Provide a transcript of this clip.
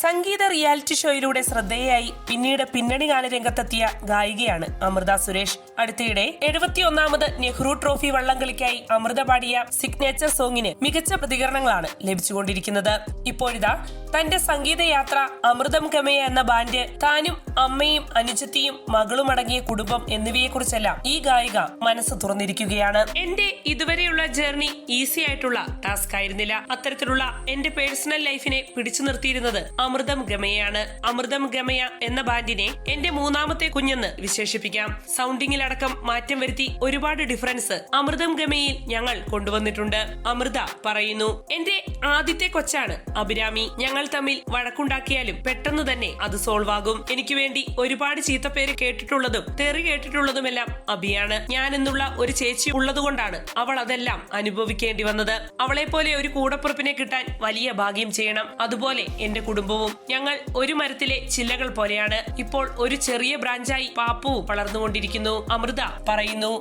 സംഗീത reality ഷോയിലൂടെ ശ്രദ്ധേയായി പിന്നീട് പിന്നണി ഗാന രംഗത്തെത്തിയ ഗായികയാണ് അമൃത സുരേഷ്. അടുത്തിടെ എഴുപത്തിയൊന്നാമത് നെഹ്റു ട്രോഫി വള്ളംകളിക്കായി അമൃത പാടിയ സിഗ്നേച്ചർ സോങ്ങിന് മികച്ച പ്രതികരണങ്ങളാണ് ലഭിച്ചുകൊണ്ടിരിക്കുന്നത്. ഇപ്പോഴിതാ തന്റെ സംഗീതയാത്ര അമൃതം ഗമയ എന്ന ബാൻഡ് താനും അമ്മയും അനുജത്തിയും മകളും അടങ്ങിയ കുടുംബം എന്നിവയെക്കുറിച്ചെല്ലാം ഈ ഗായിക മനസ്സ് തുറന്നിരിക്കുകയാണ്. എന്റെ ഇതുവരെയുള്ള ജേർണി ഈസി ആയിട്ടുള്ള ടാസ്ക് ആയിരുന്നില്ല. അത്തരത്തിലുള്ള എന്റെ പേഴ്സണൽ ലൈഫിനെ പിടിച്ചു നിർത്തിയിരുന്നത് അമൃതം ഗമയാണ്. അമൃതം ഗമയ എന്ന ബാൻഡിനെ എന്റെ മൂന്നാമത്തെ കുഞ്ഞെന്ന് വിശേഷിപ്പിക്കാം. സൗണ്ടിങ്ങിലടക്കം മാറ്റം വരുത്തി ഒരുപാട് ഡിഫറൻസ് അമൃതം ഗമയിൽ ഞങ്ങൾ കൊണ്ടുവന്നിട്ടുണ്ട്. അമൃത പറയുന്നു എന്റെ ആദ്യത്തെ കൊച്ചാണ് അഭിരാമി. ഞങ്ങൾ തമ്മിൽ വഴക്കുണ്ടാക്കിയാലും പെട്ടെന്ന് തന്നെ അത് സോൾവ് ആകും. എനിക്ക് വേണ്ടി ഒരുപാട് ചീത്തപ്പേര് കേട്ടിട്ടുള്ളതും തെറി കേട്ടിട്ടുള്ളതുമെല്ലാം അഭിയാണ് ഞാൻ എന്നുള്ള ഒരു ചേച്ചി ഉള്ളതുകൊണ്ടാണ് അവൾ അതെല്ലാം അനുഭവിക്കേണ്ടി വന്നത്. അവളെ പോലെ ഒരു കൂടപ്പുറപ്പിനെ കിട്ടാൻ വലിയ ഭാഗ്യം ചെയ്യണം. അതുപോലെ എന്റെ കുടുംബവും ഞങ്ങൾ ഒരു മരത്തിലെ ചില്ലകൾ പോലെയാണ് ഇപ്പോൾ ഒരു ചെറിയ ബ്രാഞ്ചായി പാപ്പുവും വളർന്നുകൊണ്ടിരിക്കുന്നു. അമൃത പറയുന്നു.